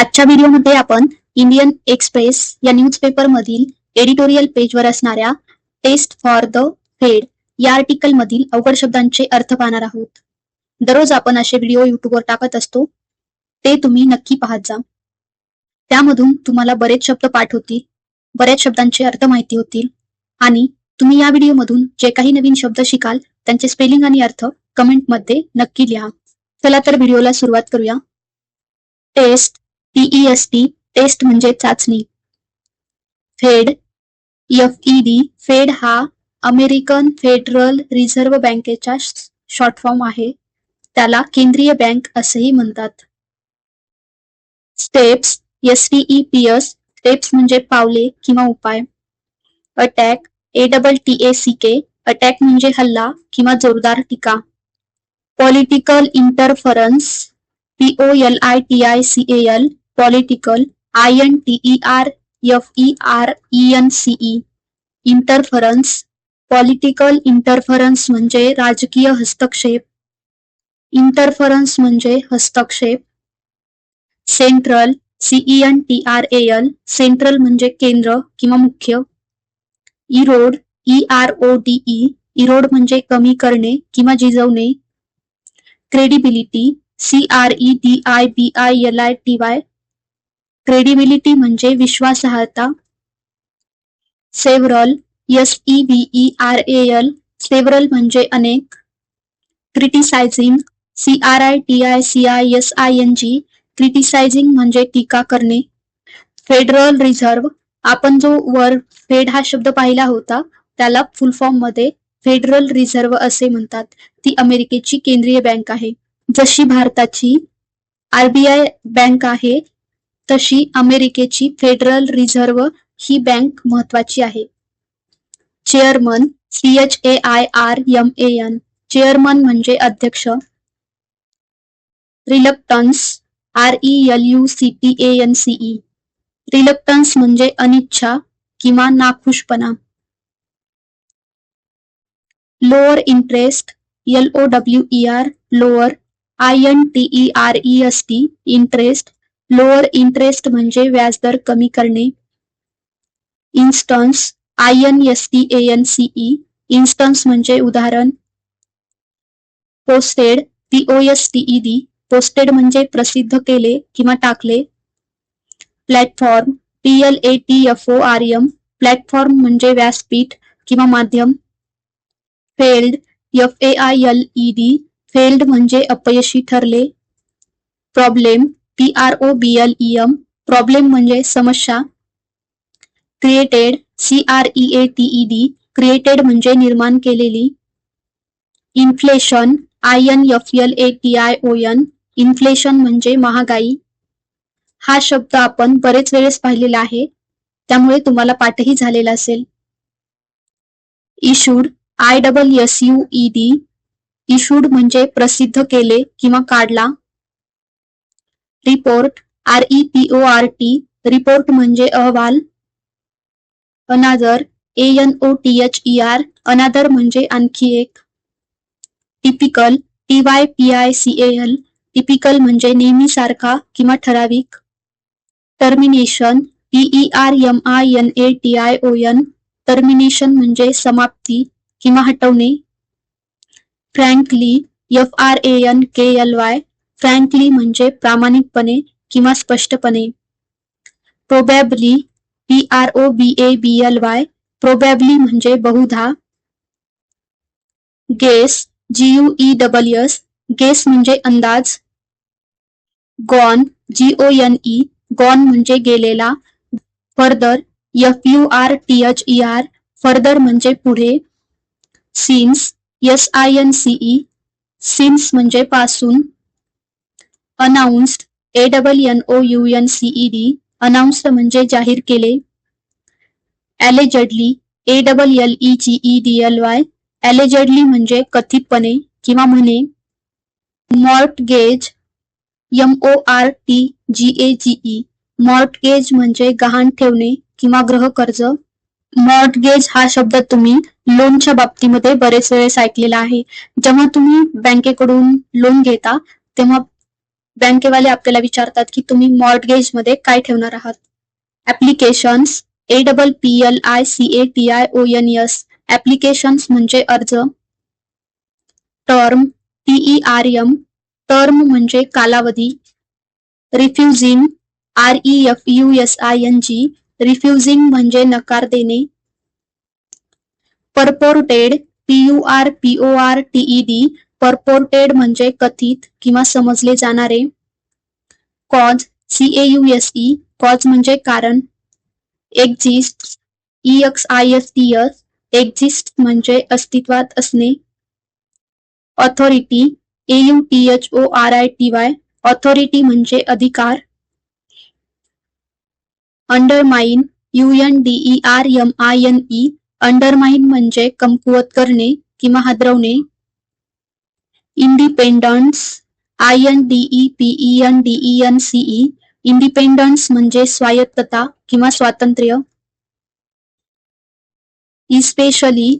आजच्या व्हिडिओमध्ये आपण इंडियन एक्सप्रेस या न्यूजपेपर मधील एडिटोरियल पेजवर असणाऱ्या टेस्ट फॉर द फेड या आर्टिकल मधील अवघड शब्दांचे अर्थ पाहणार आहोत. दररोज आपण असे व्हिडिओ युट्यूबवर टाकत असतो. ते तुम्ही नक्की पाहत जा. त्यामधून तुम्हाला बरेच शब्द पाठ होतील बऱ्याच शब्दांचे अर्थ माहिती होतील आणि तुम्ही या व्हिडिओमधून जे काही नवीन शब्द शिकाल त्यांचे स्पेलिंग आणि अर्थ कमेंटमध्ये नक्की लिहा. चला तर व्हिडिओला सुरुवात करूया. टेस्ट टीईएसटी टेस्ट म्हणजे चाचणी. Fed F E D fed हा अमेरिकन फेडरल रिझर्व्ह बँकेचा शॉर्ट फॉर्म आहे. त्याला केंद्रीय बँक असेही म्हणतात. Steps S T E P S P S steps म्हणजे पावले किंवा उपाय. Attack A double T A C K attack म्हणजे हल्ला किंवा जोरदार टीका. Political interference P O L I T I C L political I N T E R F E R E N C E interference political interference म्हणजे राजकीय हस्तक्षेप interference म्हणजे हस्तक्षेप central C E N T R A L central म्हणजे केंद्र किंवा मुख्य erode E R O D E erode म्हणजे कमी करणे किंवा जिजवणे credibility C R E D I B I L I T Y credibility म्हणजे विश्वासार्हता. Several S E V E R A L several म्हणजे अनेक. Criticising C R I T I C I S I N G criticising म्हणजे टीका करणे. Federal reserve आपण जो वर फेड हा शब्द पाहिला होता त्याला फुल फॉर्ममध्ये फेडरल रिझर्व्ह असे म्हणतात. ती अमेरिकेची केंद्रीय बँक आहे. जशी भारताची आरबीआय बँक आहे तशी अमेरिकेची फेडरल रिझर्व्ह ही बँक महत्वाची आहे. Chairman C H A I R M A N chairman म्हणजे अध्यक्ष. Reluctance R E L U C T A N C E reluctance म्हणजे अनिच्छा किंवा नाखुशपणा. Lower interest L O W E R lower I N T E R E S T interest lower interest म्हणजे व्याजदर कमी करणे. Instance I N S T A N C E instance म्हणजे उदाहरण. Posted P D posted म्हणजे प्रसिद्ध केले किंवा टाकले. Platform P L A T F O R M platform म्हणजे व्यासपीठ किंवा माध्यम. Failed F A I L E D failed म्हणजे अपयशी ठरले. Problem P R O B L E M problem म्हणजे समस्या. Created C R E A T D created म्हणजे निर्माण केलेली. Inflation I N F L A T I O N inflation म्हणजे महागाई. हा शब्द आपण बरेच वेळेस पाहिलेला आहे त्यामुळे तुम्हाला पाठही झालेला असेल. Issued I double S U E D issued म्हणजे प्रसिद्ध केले किंवा काढला. Report R E P O R T report म्हणजे अहवाल. Another A N O T H E R another एक. Typical T Y P I C L typical म्हणजे नेहमीसारखा किंवा ठराविक. Termination T E R M I N A T I O N termination समाप्ती किंवा हटवणे. Frankly F R A N K L Y frankly म्हणजे प्रामाणिकपणे किंवा स्पष्टपणे. Probably P R O B A B L Y probably बहुधा. Guess G U E double S guess म्हणजे अंदाज. Gone G O N E gone म्हणजे गेलेला. Further F U R T H E R further म्हणजे पुढे. Since S I N C E since म्हणजे पासून. Announced A double N O U N C E D announced म्हणजे जाहीर केले. Allegedly A double L E G E D L Y allegedly म्हणजे कथितपणे किंवा म्हणे. Mortgage M O R T G A G E mortgage म्हणजे गहाण ठेवणे किंवा ग्रह कर्ज. मॉर्टगेज हा शब्द तुम्ही लोनच्या बाबतीमध्ये बरेच वेळेस ऐकलेला आहे. जेव्हा तुम्ही बँकेकडून लोन घेता तेव्हा बँकेवाले आपल्याला विचारतात की तुम्ही मॉर्टगेजमध्ये काय ठेवणार आहात? Applications A double P L I C A T I O N S applications म्हणजे अर्ज. Term T E R M term म्हणजे कालावधी. Refusing R E F U S I N G refusing म्हणजे नकार देणे. Purported P U R P O R T E D purported म्हणजे कथित किंवा समजले जाणारे. Cause C A U S E cause म्हणजे कारण. Exist E X I S T S exist म्हणजे अस्तित्वात असणे. Authority A U T H O R I T Y authority म्हणजे अधिकार. Undermine U N D E R M I N E undermine म्हणजे कमकुवत करणे किंवा हादरवणे. Independence I N D E P E N D E N C E independence म्हणजे स्वायत्तता किंवा स्वातंत्र्य. Especially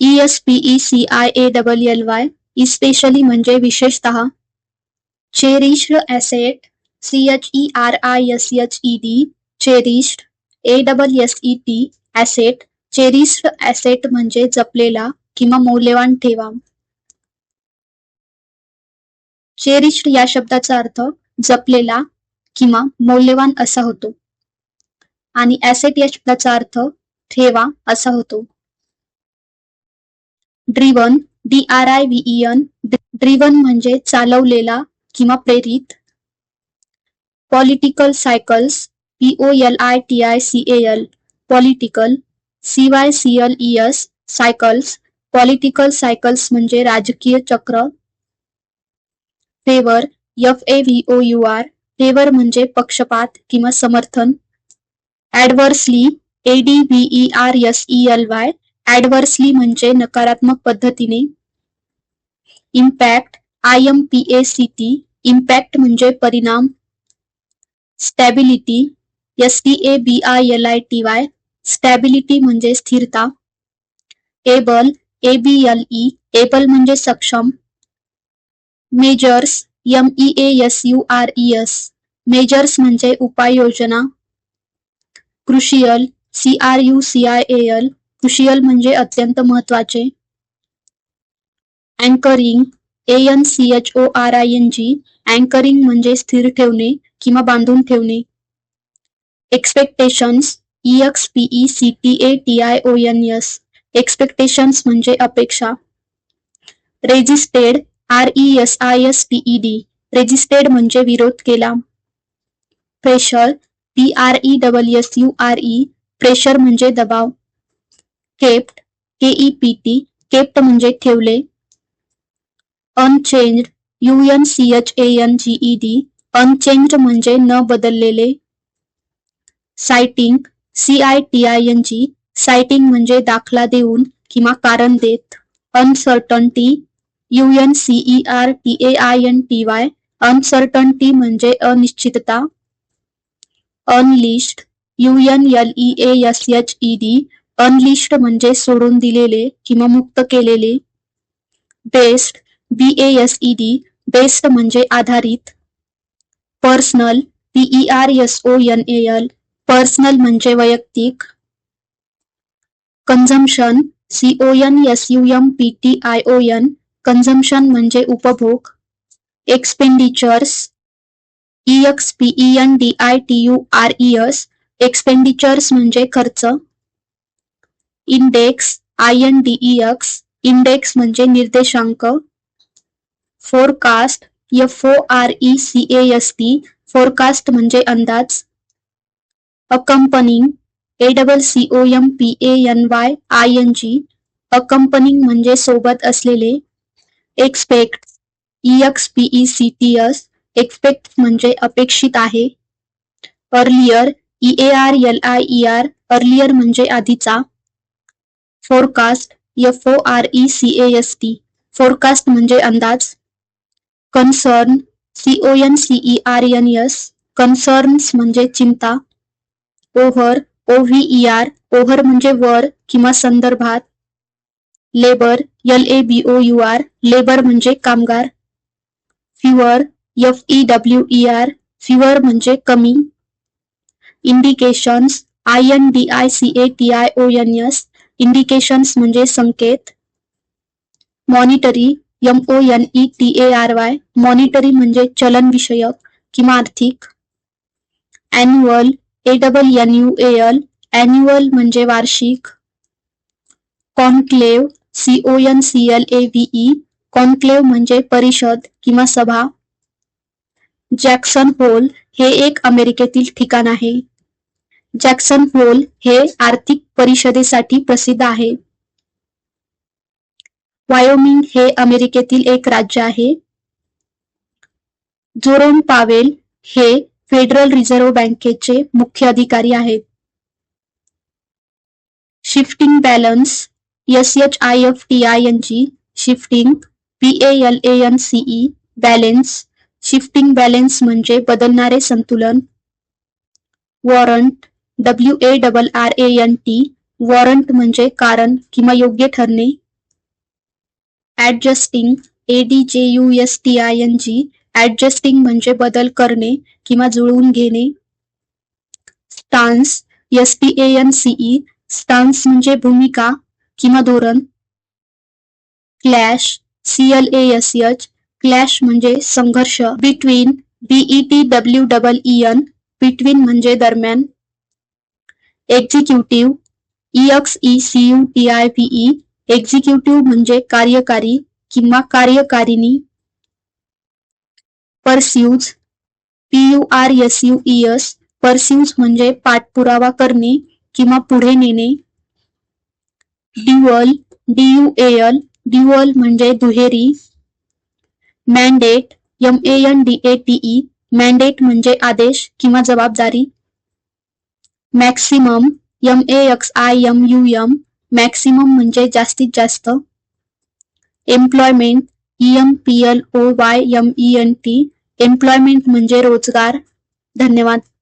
E S P E C I A double L Y especially म्हणजे विशेषतः cherished asset C H E R I S H E D cherished A double S E T asset cherished asset म्हणजे जपलेला किंवा मौल्यवान ठेवा. Cherished या शब्दाचा अर्थ जपलेला किंवा मौल्यवान असा होतो. आणि ऍसेट या शब्दाचा अर्थ ठेवा असा होतो. Driven D R I V N driven म्हणजे चालवलेला किंवा प्रेरित. Political cycles P O L I T I C L political C Y C L E S cycles political cycles म्हणजे राजकीय चक्र favour F A V O U R favour म्हणजे पक्षपात किंवा समर्थन. Adversely A D V R S E L Y adversely म्हणजे नकारात्मक पद्धतीने. Impact I M P A C T impact म्हणजे परिणाम. Stability S T A B I L I T Y stability म्हणजे स्थिरता. Able A B L E able म्हणजे सक्षम. Measures M E S U R E S measures म्हणजे उपाययोजना. Crucial C R U C I L crucial म्हणजे अत्यंत महत्त्वाचे anchoring A N C H O R I N G anchoring म्हणजे स्थिर ठेवणे किंवा बांधून ठेवणे. Expectations E X P E C T A T I O N S expectations म्हणजे अपेक्षा. Resisted R E S I S T E D resisted म्हणजे विरोध केला. Pressure P R E double S U R E pressure म्हणजे दबाव. Kept K E P T kept म्हणजे ठेवले. Unchanged U N C H A N G E D unchanged म्हणजे न बदललेले. Citing C I T I N G citing म्हणजे दाखला देऊन किंवा कारण देत. Uncertainty U N C E R T A I N T Y uncertainty म्हणजे अनिश्चितता. Unleashed U N L E S H E D unleashed म्हणजे सोडून दिलेले किंवा मुक्त केलेले. Based B S E D based म्हणजे आधारित. Personal P E R S O N A L personal म्हणजे वैयक्तिक. Consumption C O N S U M P T I O N consumption म्हणजे उपभोग. Expenditures E X N D I T U R E S expenditures म्हणजे खर्च. Index I N D E X index म्हणजे निर्देशांक. Forecast F O R E C S T forecast म्हणजे अंदाज. Accompanying A double C O M P N Y I N G accompanying म्हणजे सोबत असलेले. Expect X P E C T S expect म्हणजे अपेक्षित आहे. Earlier E A R L I E R earlier म्हणजे आधीचा. Forecast F O R E C S T forecast म्हणजे अंदाज. Concern C O N C E R N S concerns म्हणजे चिंता. Over O V E R over म्हणजे वर किंवा संदर्भात. Labour L A B O U R labour म्हणजे कामगार. Fewer F E W E R fewer म्हणजे कमी. Indications I N D I C A T I O N S indications म्हणजे संकेत. Monetary M O N E T A R Y monetary म्हणजे चलन विषयक किंवा आर्थिक. Annual A double N U L म्हणजे वार्षिक. Conclave C O N C L A V conclave म्हणजे परिषद किंवा सभा. जॅक्सन होल हे एक अमेरिकेतील ठिकाण आहे. जॅक्सन होल हे आर्थिक परिषदेसाठी प्रसिद्ध आहे. वायोमिंग हे अमेरिकेतील एक राज्य आहे. जोरोम पावेल हे फेडरल रिझर्व्ह बँकेचे मुख्य अधिकारी आहेत. Shifting balance S H I F T I N G shifting P A L A N C E balance shifting balance म्हणजे बदलणारे संतुलन. Warrant W A double R A N T warrant म्हणजे कारण किंवा योग्य ठरणे. Adjusting A D J U S T I N G adjusting म्हणजे बदल करणे किंवा जुळवून घेणे. Stance S T A N C E stance म्हणजे भूमिका. किंवा धोरण? Clash C L S H clash म्हणजे संघर्ष. Between B E T W double E N between म्हणजे दरम्यान. Executive E E C U T I V E executive म्हणजे कार्यकारी किंवा कार्यकारिणी. Pursues P R S U E S pursues म्हणजे पाठपुरावा करणे किंवा पुढे नेणे. Dual D U L dual दुहेरी. Mandate M A N D A T E mandate म्हणजे आदेश किंवा जबाबदारी. Maximum M A X I M U M maximum जास्तीत जास्त. Employment E M P L O Y M E N T employment रोज़गार. धन्यवाद.